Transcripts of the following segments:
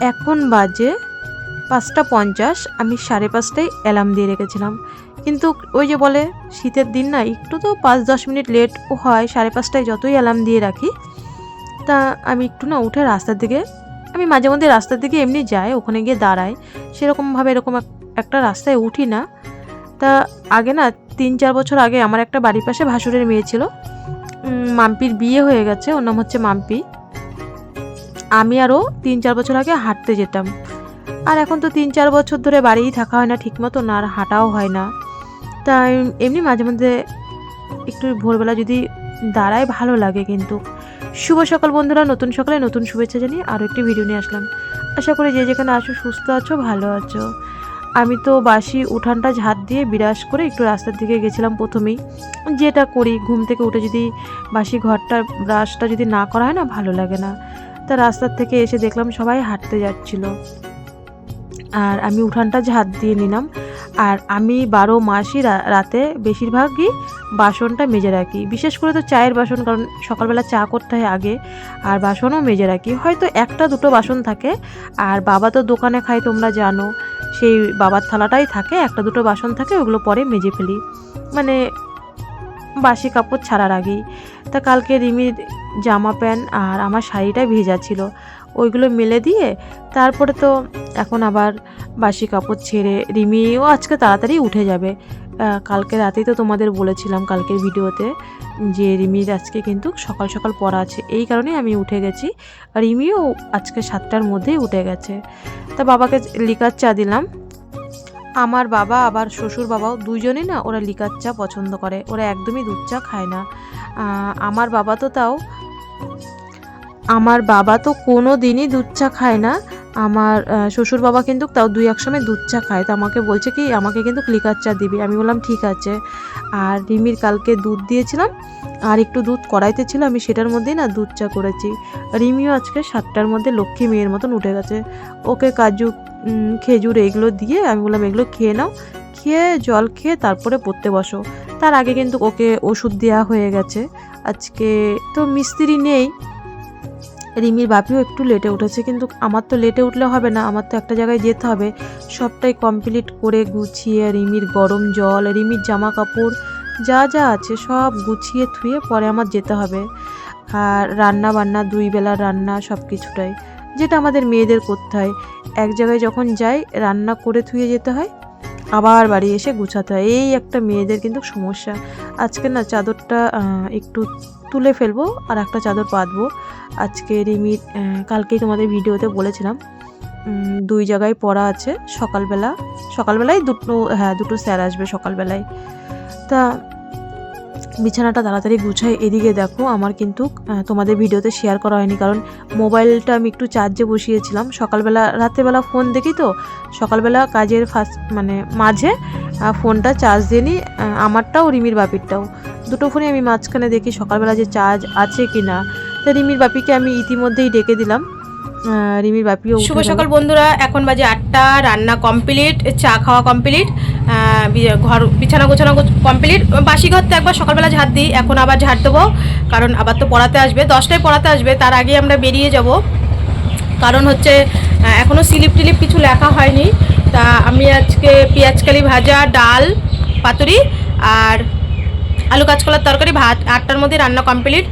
এখন বাজে পাঁচটা পঞ্চাশ, আমি সাড়ে পাঁচটায় অ্যালার্ম দিয়ে রেখেছিলাম। কিন্তু ওই যে বলে শীতের দিন না, একটু তো পাঁচ দশ মিনিট লেট হয়, সাড়ে পাঁচটায় যতই অ্যালার্ম দিয়ে রাখি, তা আমি একটু না উঠে রাস্তার দিকে, আমি মাঝে মধ্যে রাস্তার দিকে এমনি যাই, ওখানে গিয়ে দাঁড়াই। সেরকমভাবে এরকম এক- একটা রাস্তায় উঠি না। তা আগে না তিন চার বছর আগে আমার একটা বাড়ির পাশে ভাসুরের মেয়ে ছিল। মাম্পির বিয়ে হয়ে গেছে, ওর নাম হচ্ছে মাম্পি। আমি আরও তিন চার বছর আগে হাঁটতে যেতাম। আর এখন তো তিন চার বছর ধরে বাড়িই থাকা হয় না ঠিক মতো না, আর হাঁটাও হয় না। তাই এমনি মাঝে মধ্যে একটু ভোরবেলা যদি দাঁড়ায় ভালো লাগে কিন্তু। শুভ সকাল বন্ধুরা, নতুন সকালে নতুন শুভেচ্ছা জানিয়ে আরও একটি ভিডিও নিয়ে আসলাম। আশা করি যে যেখানে আছো সুস্থ আছো, ভালো আছো। আমি তো বাসি উঠানটা ঝাঁট দিয়ে বিরাস করে একটু রাস্তার দিকে গেছিলাম প্রথমেই। যেটা করি, ঘুম থেকে উঠে যদি বাসি ঘরটা ব্রাশটা যদি না করা হয় না, ভালো লাগে না। তা রাস্তার থেকে এসে দেখলাম সবাই হাঁটতে যাচ্ছিল। আর আমি উঠানটা ঝাঁট দিয়ে নিলাম, আর আমি বারো মাসই রাতে বেশিরভাগই বাসনটা মেজে রাখি। বিশেষ করে তো চায়ের বাসন, কারণ সকালবেলা চা করতে হয় আগে, আর বাসনও মেজে রাখি। হয়তো একটা দুটো বাসন থাকে, আর বাবা তো দোকানে খায়, তোমরা জানো। সেই বাবার থালাটাই থাকে, একটা দুটো বাসন থাকে, ওগুলো পরে মেজে ফেলি। মানে বাসি কাপড় ছাড়ার আগেই। তা কালকে রিমির জামা প্যান্ট আর আমার শাড়িটা ভেজা ছিল। ওইগুলো মেলে দিয়ে তারপরে তো এখন আবার বাসি কাপড় ছেড়ে রিমিও আজকে তাড়াতাড়ি উঠে যাবে। কালকে রাতেই তো তোমাদের বলেছিলাম কালকের ভিডিওতে যে রিমির আজকে কিন্তু সকাল সকাল পড়া আছে। এই কারণে আমি উঠে গেছি। রিমিও আজকে সাতটার মধ্যেই উঠে গেছে। তা বাবাকে লিকার চা দিলাম। আমার বাবা আবার শ্বশুর বাবাও দুজনে না ওরা লিকার চা পছন্দ করে। ওরা একদমই দুধ চা খায় না। আমার বাবা তো তাও, আমার বাবা তো কোনো দিনই দুধ চা খায় না। আমার শ্বশুর বাবা কিন্তু তাও দুই এক সময় দুধ চা খায়। তো আমাকে বলছে কি, আমাকে কিন্তু ক্লিকার চা দিবি। আমি বললাম, ঠিক আছে। আর রিমির কালকে দুধ দিয়েছিলাম, আর একটু দুধ কড়াইতে ছিল, আমি সেটার মধ্যেই না দুধ চা করেছি। রিমিও আজকে সাতটার মধ্যে লক্ষ্মী মেয়ের মতন উঠে গেছে। ওকে কাজু খেজুর এগুলো দিয়ে আমি বললাম, এগুলো খেয়ে নাও। খেয়ে, জল খেয়ে তারপরে পড়তে বসো। তার আগে কিন্তু ওকে ওষুধ দেওয়া হয়ে গেছে। আজকে তো মিস্ত্রি নেই। রিমির বাপিও একটু লেটে উঠেছে, কিন্তু আমার তো লেটে উঠলে হবে না, আমার তো একটা জায়গায় যেতে হবে। সবটাই কমপ্লিট করে গুছিয়ে রিমির গরম জল, রিমির জামা কাপড় যা যা আছে সব গুছিয়ে থুয়ে পরে আমার যেতে হবে। আর রান্না বান্না দুই বেলার রান্না সব কিছুটাই, যেটা আমাদের মেয়েদের করতে হয়। এক জায়গায় যখন যাই, রান্না করে থুয়ে যেতে হয় আবার বাড়ি এসে গুছাতে হয়। এই একটা মেয়েদের কিন্তু সমস্যা। আজকে না চাদরটা একটু তুলে ফেলব আর একটা চাদর পাতবো। আজকে রিমি কালকেই তোমাদের ভিডিওতে বলেছিলাম দুই জায়গায় পড়া আছে সকালবেলা। সকালবেলায় দুটো হ্যাঁ দুটো স্যার আসবে সকালবেলায়। তা বিছানাটা তাড়াতাড়ি গুছাই এদিকে দেখো আমার কিন্তু তোমাদের ভিডিওতে শেয়ার করা হয়নি কারণ মোবাইলটা আমি একটু চার্জে বসিয়েছিলাম। সকালবেলা রাত্রেবেলা ফোন দেখি তো সকালবেলা কাজের ফার্স্ট মানে মাঝে ফোনটা চার্জ দিয়ে নিই আমারটাও রিমির বাপিরটাও। দুটো ফোনে আমি মাঝখানে দেখি সকালবেলা যে চার্জ আছে কি না তা রিমির বাপিকে আমি ইতিমধ্যেই ডেকে দিলাম। রিমির বাপিও শুভ সকাল বন্ধুরা এখন বাজে আটটা রান্না কমপ্লিট চা খাওয়া কমপ্লিট ঘর বিছানা গোছানো কমপ্লিট বাসি ঘর তো একবার সকালবেলা ঝাড় দিই, এখন আবার ঝাড় দেবো, কারণ আবার তো পড়াতে আসবে, দশটায় পড়াতে আসবে, তার আগে আমরা বেরিয়ে যাব। কারণ হচ্ছে এখনও এখনও স্লিপ টিলিপ কিছু লেখা হয়নি। তা আমি আজকে পেঁয়াজকালি ভাজা, ডাল, পাতুরি আর আলু কাঁচকলার তরকারি, ভাত, আটটার মধ্যে রান্না কমপ্লিট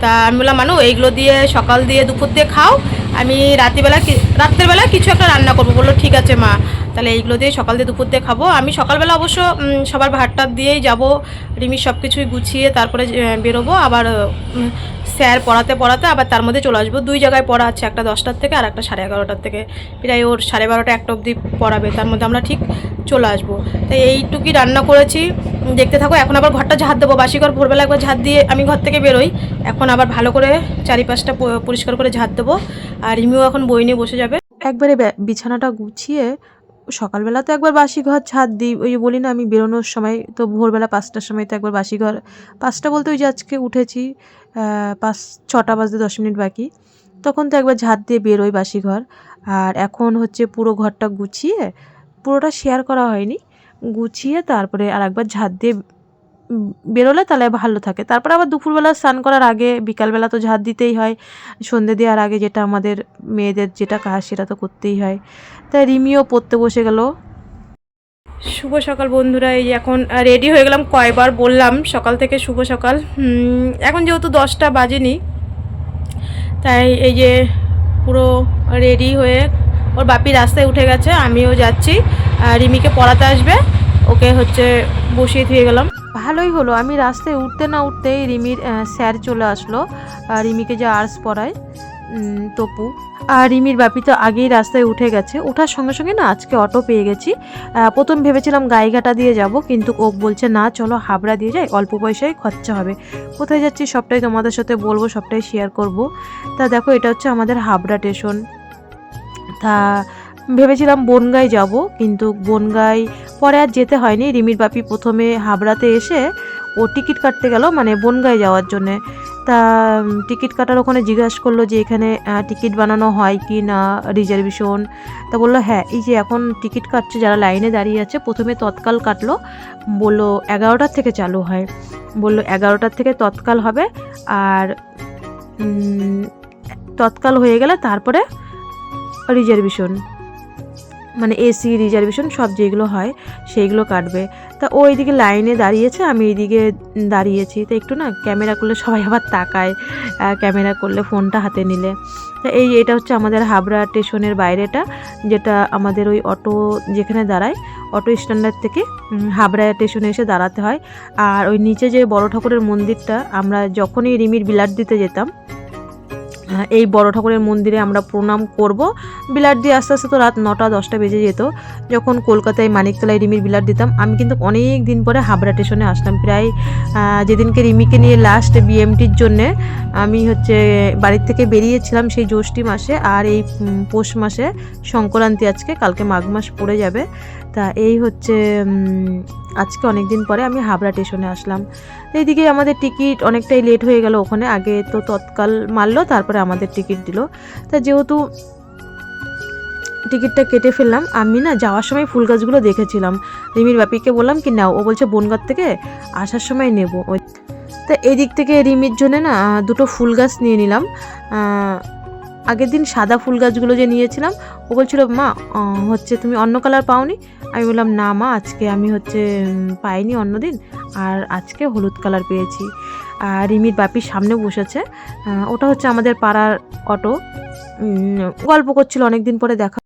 তা আমি বললাম, মানু, এইগুলো দিয়ে সকাল দিয়ে দুপুর দিয়ে খাও। আমি রাত্রিবেলা কি- রাত্রের বেলা কিছু একটা রান্না করব। বলল, ঠিক আছে মা, তাহলে এইগুলো দিয়ে সকাল দিয়ে দুপুর দিয়ে খাব। আমি সকালবেলা অবশ্য সবার ভাতটা দিয়েই যাব। রিমির সব কিছুই গুছিয়ে তারপরে বেরোবো। আবার স্যার পড়াতে পড়াতে আবার তার মধ্যে চলে আসব। দুই জায়গায় পড়া আছে, একটা দশটার থেকে আর একটা সাড়ে এগারোটার থেকে। প্রায় ওর সাড়ে বারোটা একটা অবধি পড়াবে। তার মধ্যে আমরা ঠিক চলে আসব। তাই এইটুকুই রান্না করেছি। দেখতে থাকো। এখন আবার ঘরটা ঝাঁট দেবো। বাসি ঘর ভোরবেলা একবার ঝাঁট দিয়ে আমি ঘর থেকে বেরোই। এখন আবার ভালো করে চারিপাশটা পরিষ্কার করে ঝাঁট দেবো। আর রিমিও এখন বই নিয়ে বসে যাবে। একবারে বিছানাটা গুছিয়ে সকালবেলা তো একবার বাসি ঘর ছাদ দিই। ওই বলি না, আমি বেরোনোর সময় তো ভোরবেলা পাঁচটার সময় তো একবার বাসি ঘর পাঁচটা বলতে ওই যে আজকে উঠেছি পাঁচ, ছটা বাজতে দশ মিনিট বাকি। তখন তো একবার ঝাঁট দিয়ে বেরোই বাসি ঘর আর এখন হচ্ছে পুরো ঘরটা গুছিয়ে পুরোটা শেয়ার করা হয়নি। গুছিয়ে তারপরে আর একবার ঝাঁট দিয়ে বেরোলে তাহলে ভালো থাকে। তারপর আবার দুপুরবেলা স্নান করার আগে, বিকালবেলা তো ঝাড় দিতেই হয়। সন্ধে দেওয়ার আগে যেটা আমাদের মেয়েদের যেটা কাজ সেটা তো করতেই হয়। তাই রিমিও পড়তে বসে গেল। শুভ সকাল বন্ধুরা, এই এখন রেডি হয়ে গেলাম, কয়বার বললাম, সকাল থেকে শুভ সকাল। এখন যেহেতু দশটা বাজেনি, তাই এই যে পুরো রেডি হয়ে ওর বাপি রাস্তায় উঠে গেছে, আমিও যাচ্ছি। রিমিকে পড়াতে আসবে। ওকে হচ্ছে বসিয়ে দিয়ে গেলাম। ভালোই হলো, আমি রাস্তায় উঠতে না উঠতেই রিমির স্যার চলে আসলো রিমিকে যে আর্টস পড়ায় তপু। আর রিমির বাপি তো আগেই রাস্তায় উঠে গেছে। ওঠার সঙ্গে সঙ্গে না আজকে অটো পেয়ে গেছি। প্রথম ভেবেছিলাম গাইঘাটা দিয়ে যাব, কিন্তু ও বলছে, না, চলো হাবড়া দিয়ে যাই, অল্প পয়সায় খরচা হবে। কোথায় যাচ্ছি সবটাই তোমাদের সাথে বলব, সবটাই শেয়ার করব। তা দেখো, এটা হচ্ছে আমাদের হাবড়া স্টেশন তা ভেবেছিলাম বনগাই যাব, কিন্তু বনগাই পরে আর যেতে হয়নি। রিমির বাপি প্রথমে হাবড়াতে এসে ও টিকিট কাটতে গেল মানে বনগাই যাওয়ার জন্যে। তা টিকিট কাটার ওখানে জিজ্ঞাসা করল যে এখানে টিকিট বানানো হয় কি না, রিজার্ভেশন। তা বলল হ্যাঁ এই যে এখন টিকিট কাটছে, যারা লাইনে দাঁড়িয়ে আছে, প্রথমে তৎকাল কাটলো। বলল, এগারোটার থেকে চালু হয়। বলল, এগারোটার থেকে তৎকাল হবে। আর তৎকাল হয়ে গেলে তারপরে রিজার্ভেশন। মানে এসি রিজার্ভেশন সব যেগুলো হয়, সেইগুলো কাটবে। তা ও এইদিকে লাইনে দাঁড়িয়েছে, আমি এইদিকে দাঁড়িয়েছি। তো একটু না ক্যামেরা করলে সবাই আবার তাকায় ক্যামেরা করলে ফোনটা হাতে নিলে। তা এই এটা হচ্ছে আমাদের হাবড়া স্টেশনের বাইরেটা, যেটা আমাদের ওই অটো যেখানে দাঁড়ায়, অটো স্ট্যান্ডার্ড থেকে হাবড়া স্টেশনে এসে দাঁড়াতে হয়। আর ওই নিচে যে বড় ঠাকুরের মন্দিরটা, আমরা যখনই রিমির বিলাট দিতে যেতাম এই বড় ঠাকুরের মন্দিরে আমরা প্রণাম করব। বিলাট দিয়ে আস্তে আস্তে তো রাত নটা, দশটা বেজে যেত। যখন কলকাতায় মানিকতলায় রিমির বিলাট দিতাম, আমি কিন্তু অনেক দিন পরে হাবড়া স্টেশনে আসলাম। প্রায় যেদিনকে রিমিকে নিয়ে লাস্ট বিএমটির জন্যে আমি হচ্ছে বাড়ির থেকে বেরিয়েছিলাম সেই জ্যৈষ্ঠী মাসে, আর এই পৌষ মাসে সংক্রান্তি আজকে, কালকে মাঘ মাস পড়ে যাবে। তা এই হচ্ছে আজকে অনেক দিন পরে আমি হাবড়া স্টেশনে আসলাম। এইদিকে আমাদের টিকিট অনেকটাই লেট হয়ে গেল ওখানে, আগে তো তৎকাল মারলো, তারপরে আমাদের টিকিট দিল। তা যেহেতু টিকিটটা কেটে ফেললাম, আমি না যাওয়ার সময় ফুল গাছগুলো দেখেছিলাম। রিমির বাপিকে বললাম কি, নাও। ও বলছে বনগাঁ থেকে আসার সময় নেব। ওই তা এদিক থেকে রিমির জন্য না দুটো ফুল গাছ নিয়ে নিলাম। আগের দিন সাদা ফুল গাছগুলো যে নিয়েছিলাম, ও বলছিল, মা হচ্ছে তুমি অন্য কালার পাওনি? আমি বললাম, না মা, আজকে আমি হচ্ছে পাইনি অন্যদিন, আর আজকে হলুদ কালার পেয়েছি। আর রিমির বাপির সামনে বসেছে। ওটা হচ্ছে আমাদের পাড়ার অটো। গল্প করছিল অনেকদিন পরে দেখা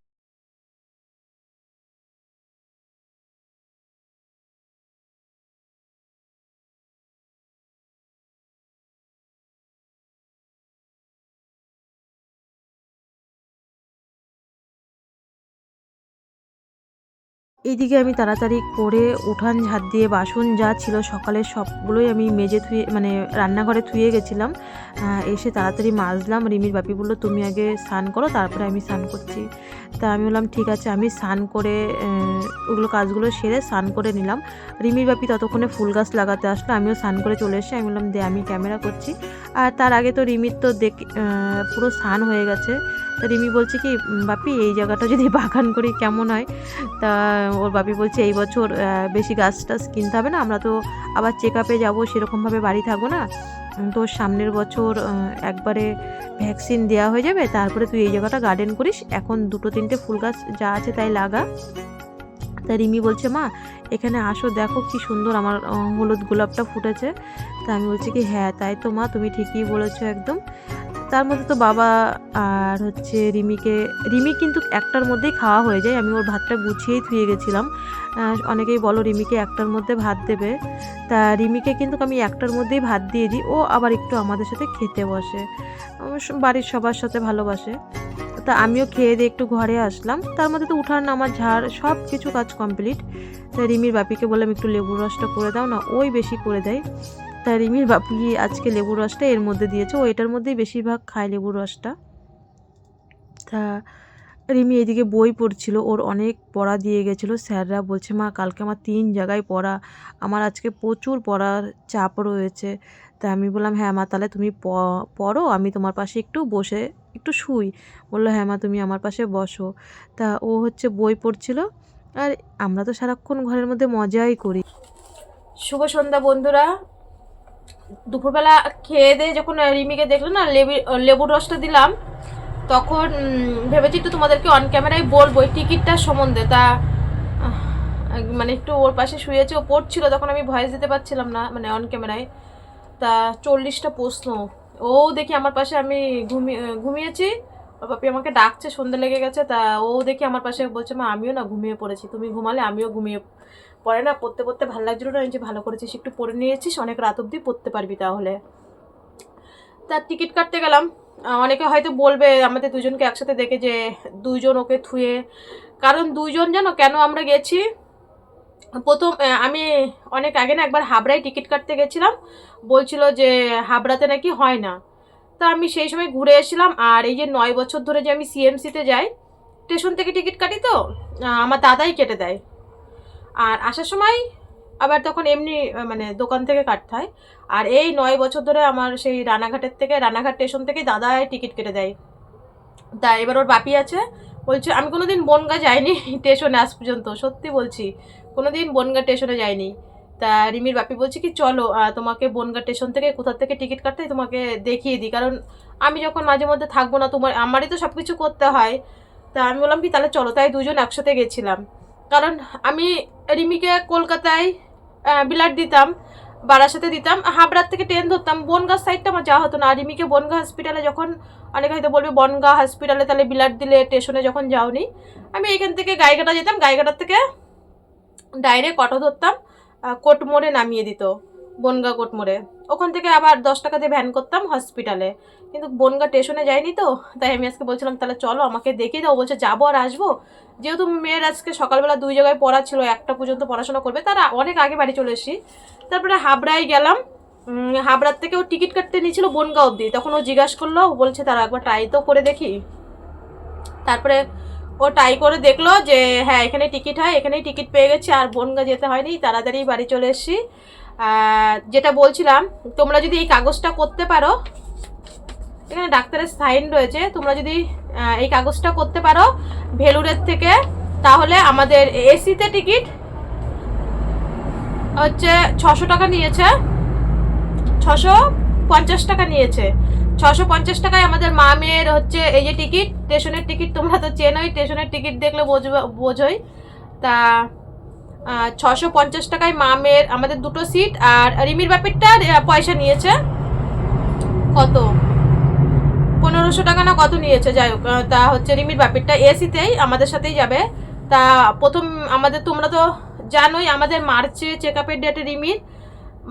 এইদিকে আমি তাড়াতাড়ি করে উঠান ঝাড় দিয়ে বাসন যা ছিল সকালের সবগুলোই আমি মেজে ধুয়ে মানে রান্নাঘরে ধুয়ে গেছিলাম। এসে তাড়াতাড়ি মাজলাম। রিমির বাপি বলল, তুমি আগে স্নান করো, তারপরে আমি স্নান করছি। তা আমি বললাম, ঠিক আছে। আমি স্নান করে ওগুলো কাজগুলো সেরে স্নান করে নিলাম। রিমির বাপি ততক্ষণে ফুল গাছ লাগাতে আসলো, আমিও স্নান করে চলে এসে আমি বললাম, দে, আমি ক্যামেরা করছি। আর তার আগে তো রিমির তো দেখ পুরো স্নান হয়ে গেছে। তা রিমি বলছে কি "উম, বাপি এই জায়গাটা যদি বাগান করি কেমন হয়? তা ওর বাপি বলছে এই বছর বেশি গাছ টাছ কিনতে হবে না আমরা তো আবার চেক আপে যাব সেরকমভাবে বাড়ি থাকব না। তো সামনের বছর একবারে ভ্যাকসিন দেওয়া হয়ে যাবে তারপরে তুই এই জায়গাটা গার্ডেন করিস এখন দুটো তিনটে ফুল গাছ যা আছে তাই লাগা। তা রিমি বলছে মা এখানে আসো দেখো কি সুন্দর আমার হলুদ গোলাপটা ফুটেছে। তা আমি বলছি কি হ্যাঁ তাই তো মা তুমি ঠিকই বলেছ একদম। তার মধ্যে তো বাবা আর হচ্ছে রিমিকে, রিমি কিন্তু একটার মধ্যেই খাওয়া হয়ে যায়। আমি ওর ভাতটা গুছিয়েই থুয়ে গেছিলাম। অনেকেই বলো রিমিকে একটার মধ্যে ভাত দেবে। তা রিমিকে কিন্তু আমি একটার মধ্যেই ভাত দিয়ে দিই। ও আবার একটু আমাদের সাথে খেতে বসে। বাড়ির সবার সাথে ভালোবাসে। তা আমিও খেয়ে দিয়ে একটু ঘরে আসলাম। তার মধ্যে তো উঠার নামার ঝাড়, সব কিছু কাজ কমপ্লিট তা রিমির বাপিকে বললাম, একটু লেবুর রসটা করে দাও না। ওই বেশি করে দেয়। তা রিমির বাপি আজকে লেবুর রসটা এর মধ্যে দিয়েছে। ও এটার মধ্যেই বেশিরভাগ খায় লেবুর রসটা। তা রিমি এদিকে বই পড়ছিল, ওর অনেক পড়া দিয়ে গেছিল। স্যাররা বলছে, মা, কালকে আমার তিন জায়গায় পড়া। আমার আজকে প্রচুর পড়ার চাপ রয়েছে। তা আমি বললাম হ্যাঁ মা, তাহলে তুমি পড়ো, আমি তোমার পাশে একটু বসে, একটু শুই। বলল হ্যাঁ মা, তুমি আমার পাশে বসো। তা ও হচ্ছে বই পড়ছিল। আর আমরা তো সারাক্ষণ ঘরের মধ্যে মজাই করি। শুভ সন্ধ্যা বন্ধুরা। দুপুরবেলা খেয়ে দিয়ে যখন রিমিকে দেখল না, লেবু লেবুর রসটা দিলাম, তখন ভেবেছি একটু তোমাদেরকে অন ক্যামেরায় বলব এই টিকিটটার সম্বন্ধে। তা মানে একটু ওর পাশে শুয়েছে, ও পড়ছিল, তখন আমি ভয়েস দিতে পারছিলাম না মানে অন ক্যামেরায় তা, চল্লিশটা প্রশ্ন। ও দেখি আমার পাশে আমি ঘুমিয়ে ঘুমিয়েছি, ওর পাপি আমাকে ডাকছে, সন্ধে লেগে গেছে, তা ও দেখি আমার পাশে বলছে, মা, আমিও না ঘুমিয়ে পড়েছি, তুমি ঘুমালে আমিও ঘুমিয়ে পড়ে না পড়তে পড়তে ভালো লাগছিল না যে ভালো করেছিস, একটু পড়ে নিয়েছিস, অনেক রাত অবধি পড়তে পারবি তাহলে। তার টিকিট কাটতে গেলাম। অনেকে হয়তো বলবে, আমাদের দুজনকে একসাথে দেখে যে দুইজন ওকে থুয়ে, কারণ দুইজন জানো কেন আমরা গেছি? প্রথম আমি অনেক আগে না একবার হাবড়ায় টিকিট কাটতে গেছিলাম, বলছিল যে হাবড়াতে নাকি হয় না। তা আমি সেই সময় ঘুরে এসেছিলাম, আর এই যে নয় বছর ধরে যে আমি সিএমসিতে যাই, স্টেশন থেকে টিকিট কাটি তো আমার দাদাই কেটে দেয়। আর আসার সময় আবার তখন এমনি মানে দোকান থেকে কাটতে হয়। আর এই নয় বছর ধরে আমার সেই রানাঘাটের থেকে, রানাঘাট স্টেশন থেকে দাদায় টিকিট কেটে দেয়। তা এবার ওর বাপি আছে। বলছে, আমি কোনো দিন বনগা যাইনি স্টেশনে আজ পর্যন্ত, সত্যি বলছি। কোনো দিন বনগা স্টেশনে যাইনি। তা রিমির বাপি বলছে কি, চলো তোমাকে বনগা স্টেশন থেকে কোথা থেকে টিকিট কাটতে তোমাকে দেখিয়ে দিই। কারণ আমি যখন মাঝে মধ্যে থাকব না, তোমার, আমারই তো সব কিছু করতে হয়। তা আমি বললাম কি, তাহলে চলো। তাই দুজন একসাথে গেছিলাম। কারণ আমি রিমিকে কলকাতায় বিলাট দিতাম বারাসাতে দিতাম। হাবড়ার থেকে ট্রেন ধরতাম। বনগাঁ সাইডটা আমার যাওয়া হতো না। আর রিমিকে বনগাঁ হসপিটালে যখন অনেকে হয়তো বলবে বনগাঁ হসপিটালে তাহলে বিলাট দিলে স্টেশনে যখন যাওনি? আমি এখান থেকে গাইঘাটা যেতাম। গাইঘাটার থেকে ডাইরেক্ট অটো ধরতাম। আহ, কোট মোড়ে নামিয়ে দিত। বনগা কোট মোড়ে ওখান থেকে আবার দশ টাকা দিয়ে ভ্যান করতাম হসপিটালে কিন্তু বনগা স্টেশনে যাইনি তো, তাই আমি আজকে বলছিলাম, তাহলে চলো আমাকে দেখিয়ে দাও। বলছে, যাব আর আসব। যেহেতু মেয়ের আজকে সকালবেলা দুই জায়গায় পড়া ছিল, একটা পর্যন্ত পড়াশোনা করবে, তারা অনেক আগে বাড়ি চলে এসেছি। তারপরে হাবড়ায় গেলাম। হাবড়ার থেকে ও টিকিট কাটতে নিয়েছিল বনগাঁ অবধি। তখন ও জিজ্ঞাসা করল বলছে, তারা একবার ট্রাই তো করে দেখি। তারপরে ও ট্রাই করে দেখল যে হ্যাঁ এখানে টিকিট হয়, এখানেই টিকিট পেয়ে গেছি, আর বনগাঁ যেতে হয়নি, তাড়াতাড়ি বাড়ি চলে এসেছি। যেটা বলছিলাম, তোমরা যদি এই কাগজটা করতে পারো, এখানে ডাক্তারের সাইন রয়েছে, তোমরা যদি এই কাগজটা করতে পারো ভেলুরের থেকে, তাহলে আমাদের এসিতে টিকিট হচ্ছে ছশো টাকা নিয়েছে, ছশো পঞ্চাশ টাকা নিয়েছে। ছশো পঞ্চাশ টাকায় আমাদের মা মেয়ের হচ্ছে এই যে টিকিট, স্টেশনের টিকিট, তোমরা তো চেনোই, স্টেশনের টিকিট দেখলে বোঝবে, বোঝোই। তা ছশো পঞ্চাশ টাকায় মা মেয়ের আমাদের দুটো সিট আর রিমির ব্যাপারটা পয়সা নিয়েছে। কত? পনেরোশো টাকা না কত নিয়েছে? যাই হোক তা হচ্ছে রিমির ব্যাপারটা এসিতেই আমাদের সাথেই যাবে। তা প্রথম আমাদের, তোমরা তো জানোই, আমাদের মার্চে চেক আপের ডেটে রিমির।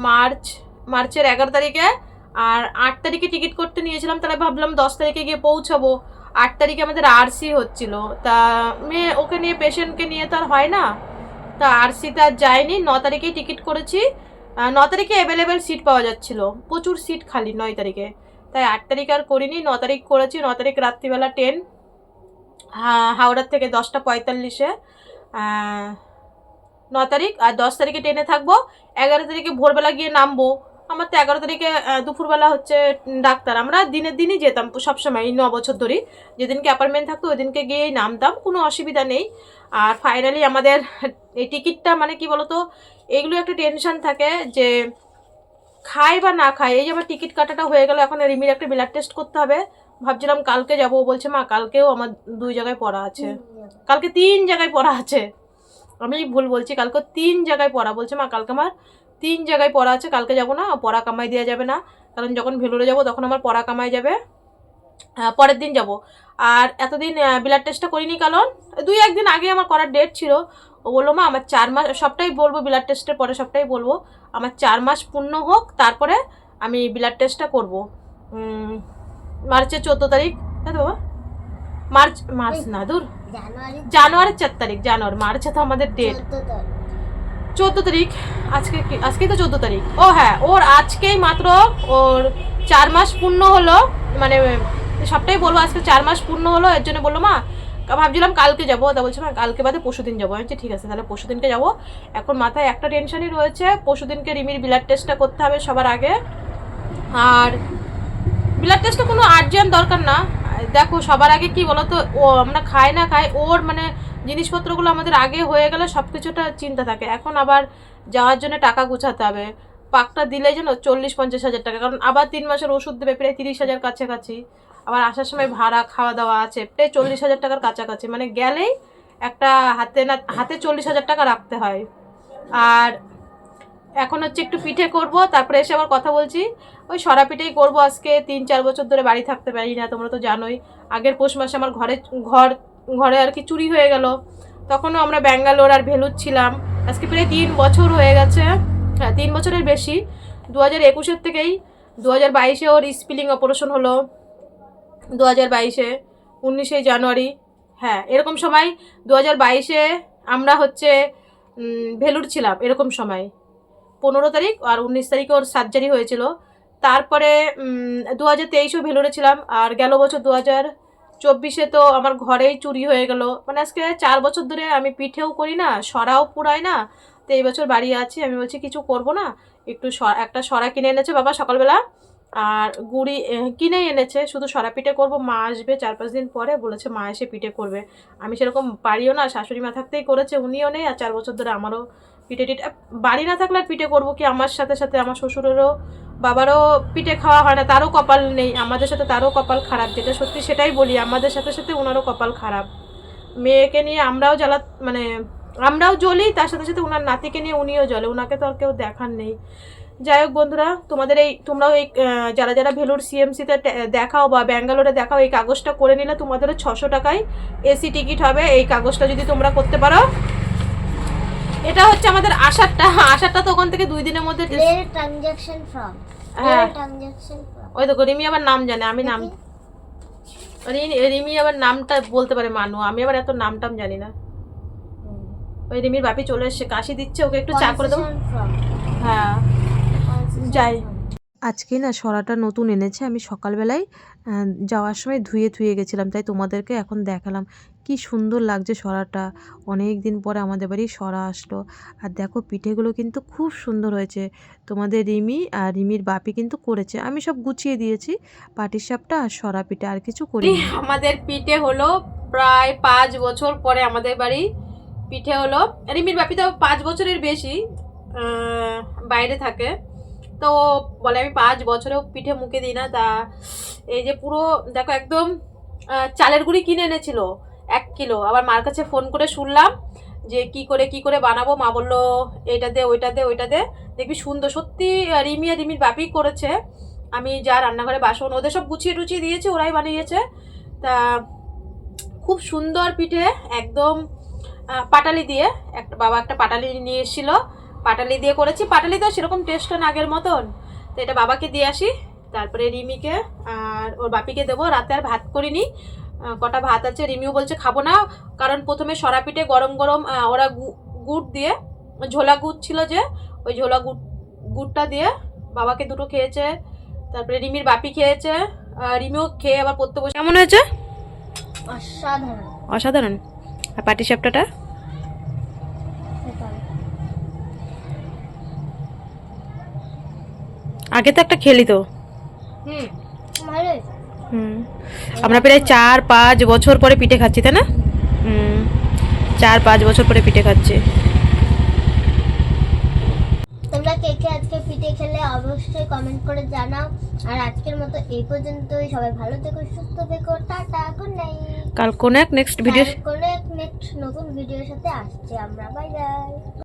মার্চ, মার্চের এগারো তারিখে। আর আট তারিখে টিকিট করতে নিয়েছিলাম, তাহলে ভাবলাম দশ তারিখে গিয়ে পৌঁছাবো। আট তারিখে আমাদের আরসি হচ্ছিল। তা মেয়ে, ওকে নিয়ে পেশেন্টকে নিয়ে তো আর হয় না। তা আরসিতে আর যায়নি, ন তারিখেই টিকিট করেছি। ন তারিখে অ্যাভেলেবেল সিট পাওয়া যাচ্ছিল। প্রচুর সিট খালি নয় তারিখে। তাই আট তারিখ আর করিনি, ন তারিখ করেছি, ন তারিখ রাত্রিবেলা ট্রেন হাওড়ার থেকে দশটা পঁয়তাল্লিশে। ন তারিখ আর দশ তারিখে ট্রেনে থাকব। এগারো তারিখে ভোরবেলা গিয়ে নামবো। আমার তো এগারো তারিখে দুপুরবেলা হচ্ছে ডাক্তার। আমরা দিনের দিনই যেতাম সবসময় এই ন বছর ধরেই। যেদিনকে অ্যাপার্টমেন্ট থাকতো ওই দিনকে গিয়েই নামতাম কোনো অসুবিধা নেই। আর ফাইনালি আমাদের এই টিকিটটা মানে কি বলতো এগুলো একটা টেনশন থাকে যে খাই বা না খাই এই যে আমার টিকিট কাটাটা হয়ে গেল এখন রিমির একটা ব্লাড টেস্ট করতে হবে। ভাবছিলাম কালকে যাব ও বলছে মা কালকেও আমার দুই জায়গায় পড়া আছে। কালকে তিন জায়গায় পড়া আছে। আমি ভুল বলছি কালকে তিন জায়গায় পড়া। বলছে মা কালকে আমার তিন জায়গায় পড়া আছে কালকে যাব না পড়া কামাই দেওয়া যাবে না। কারণ যখন ভেলোরে যাব তখন আমার পড়া কামাই যাবে। পরের দিন যাব। আর এতদিন ব্লাড টেস্টটা করিনি কারণ দুই একদিন আগে আমার করার ডেট ছিল। ও বলল মা আমার চার মাস সবটাই বলব ব্লাড টেস্টের পরে সবটাই বলব। আমার চার মাস পূর্ণ হোক তারপরে আমি ব্লাড টেস্টটা করব। মার্চের চোদ্দ তারিখ তাই তো বাবা? মার্চ মার্চ না দূর? জানুয়ারি। জানুয়ারির চার তারিখ জানুয়ারি মার্চে তো আমাদের ডেট চোদ্দ তারিখ, আজকে আজকেই তো চোদ্দ তারিখ। ও হ্যাঁ ওর আজকেই মাত্র ওর চার মাস পূর্ণ হলো মানে সবটাই বলব, আজকে চার মাস পূর্ণ হলো, এর জন্য বলল, মা, ভাবছিলাম কালকে যাব। তা বলছে, মা, কালকে বাদে পরশু দিন যাব ঠিক আছে, তাহলে পরশু দিনকে যাব। এখন মাথায় একটা টেনশনই রয়েছে পরশু দিনকে রিমির ব্লাড টেস্টটা করতে হবে সবার আগে। আর ব্লাড টেস্টটা কোনো আর্জেন্ট দরকার না। দেখো, সবার আগে কি বলতো, ও আমরা খাই না খাই, ওর মানে জিনিসপত্রগুলো আমাদের আগে হয়ে গেলে সব কিছুটা চিন্তা থাকে। এখন আবার যাওয়ার জন্য টাকা গুছাতে হবে। পাকটা দিলে যেন চল্লিশ, পঞ্চাশ হাজার টাকা, কারণ আবার তিন মাসের ওষুধ দেবে প্রায় তিরিশ হাজার কাছাকাছি। আবার আসার সময় ভাড়া, খাওয়া দাওয়া আছে, প্রায় চল্লিশ হাজার টাকার কাছাকাছি। মানে গেলেই একটা হাতে না, হাতে চল্লিশ হাজার টাকা রাখতে হয়। আর এখন হচ্ছে একটু পিঠে করব, তারপরে এসে আবার কথা বলছি। ওই সরা পিঠেই করব আজকে, তিন চার বছর ধরে বাড়ি থাকতে পারি না, তোমরা তো জানোই। আগের পৌষ মাসে আমার ঘরে, ঘর, ঘরে আর কি চুরি হয়ে গেল। তখনও আমরা ব্যাঙ্গালোর আর ভেলুর ছিলাম। আজকে প্রায় তিন বছর হয়ে গেছে হ্যাঁ তিন বছরের বেশি। দু হাজার একুশের থেকেই দু হাজার বাইশে ওর স্পিলিং অপারেশন হলো। দু হাজার বাইশে, উনিশে জানুয়ারি হ্যাঁ এরকম সময় দু হাজার বাইশে আমরা হচ্ছে ভেলুর ছিলাম, এরকম সময়। পনেরো তারিখ আর উনিশ তারিখে ওর সার্জারি হয়েছিল। তারপরে দু হাজার তেইশেও ভেলুরে ছিলাম আর গেল বছর দু হাজার চব্বিশে তো আমার ঘরেই চুরি হয়ে গেল। মানে আজকে চার বছর ধরে আমি পিঠেও করি না, সরাও পুরাই না। তো এই বছর বাড়ি আছি, আমি বলছি কিছু করব না। একটু একটা সরা কিনে এনেছে বাবা সকালবেলা আর গুড়ি কিনেই এনেছে। শুধু সরা পিঠে করব, মা আসবে চার পাঁচ দিন পরে, বলেছে মা এসে পিঠে করবে। আমি সেরকম পারিও না, শাশুড়ি মা থাকতেই করেছে, উনিও নেই আর চার বছর ধরে আমারও পিঠে টিঠে বাড়ি না থাকলে আর পিঠে করব কি? আমার সাথে সাথে আমার শ্বশুরেরও বাবারও পিঠে খাওয়া হয় না, তারও কপাল নেই, আমাদের সাথে তারও কপাল খারাপ, যেটা সত্যি সেটাই বলি, আমাদের সাথে সাথে ওনারও কপাল খারাপ। মেয়েকে নিয়ে আমরাও জ্বালা মানে আমরাও জ্বলি, তার সাথে সাথে ওনার নাতিকে নিয়ে উনিও জ্বলে, ওনাকে তো আর কেউ দেখার নেই। যাই হোক বন্ধুরা, তোমাদের এই, তোমরাও এই যারা যারা ভেলোর সিএমসিতে দেখাও বা ব্যাঙ্গালোরে দেখাও, এই কাগজটা করে নিলে তোমাদের ছশো টাকায় এসি টিকিট হবে, এই কাগজটা যদি তোমরা করতে পারো এটা হচ্ছে আমাদের আশারটা আশারটা তো ওখান থেকে দুই দিনের মধ্যে transaction from. হ্যাঁ। transaction ওই দেখো রিমি আবার নাম জানে আমি নাম রিমি আবার নামটা বলতে পারে মানু আমি আবার এত নাম টাম জানি না। ওই রিমির বাপি চলে এসছে কাশি দিচ্ছে ওকে একটু চা করে দেবো। হ্যাঁ। যাই. আজকে না সরাটা নতুন এনেছে আমি সকালবেলায় যাওয়ার সময় ধুয়ে ধুয়ে গেছিলাম তাই তোমাদেরকে এখন দেখালাম। কি সুন্দর লাগছে সরাটা। অনেক দিন পরে আমাদের বাড়ি সরা আসলো। আর দেখো পিঠেগুলো কিন্তু খুব সুন্দর হয়েছে। তোমাদের রিমি আর রিমির বাপি কিন্তু করেছে। আমি সব গুছিয়ে দিয়েছি পাটির সাপটা আর সরা পিঠে আর কিছু করি আমাদের পিঠে হলো প্রায় পাঁচ বছর পরে আমাদের বাড়ি পিঠে হলো। রিমির বাপি তো পাঁচ বছরের বেশি বাইরে থাকে। তো বলে আমি পাঁচ বছরেও পিঠে মুখে দিই না। তা এই যে পুরো, দেখো একদম চালের গুঁড়ি কিনে এনেছিল। এক কিলো। আবার মার কাছে ফোন করে শুনলাম যে কি করে কি করে বানাবো? মা বলল, এইটা দে, ওইটা দে ওইটা দে। দেখবি সুন্দর, সত্যি রিমি আর রিমির বাপি করেছে। আমি যা রান্নাঘরে বাসন, ওদের সব গুছিয়ে টুচিয়ে দিয়েছে, ওরাই বানিয়েছে। তা খুব সুন্দর পিঠে, একদম পাটালি দিয়ে একটা বাবা একটা পাটালি নিয়ে এসেছিল। পাটালি দিয়ে করেছি। পাটালি তো সেরকম টেস্টটা না আগের মতন। তো এটা বাবাকে দিয়ে আসি, তারপরে রিমিকে আর ওর বাপিকে দেবো। রাতে আর ভাত করিনি। কটা ভাত আছে রিমিও বলছে খাব না কারণ প্রথমে সরা পিঠে গরম গরম ওরা গুড় দিয়ে ঝোলা গুড় ছিল যে ওই ঝোলা গুড় গুড়টা দিয়ে বাবাকে দুটো খেয়েছে তারপরে রিমির বাপি খেয়েছে রিমিও খেয়ে আবার পড়তে বসে কেমন হয়েছে? অসাধারণ। অসাধারণ। আর পাটি সাপটাটা? আগে তো একটা খেলি তো। হুম। আমরা প্রায় চার পাঁচ বছর পরে পিঠে খাচ্ছি তাই না? চার পাঁচ বছর পরে পিঠে খাচ্ছি। তোমরা কে কে আজকে পিঠে খেলে অবশ্যই কমেন্ট করে জানাও। আর আজকের মতো এই পর্যন্তই। সবাই ভালো থেকো সুস্থ থেকো। টাটা গুড নাইট কাল কোন এক নেক্সট ভিডিও কোনো এক নেক্সট নতুন ভিডিওর সাথে আসছি আমরা। Bye bye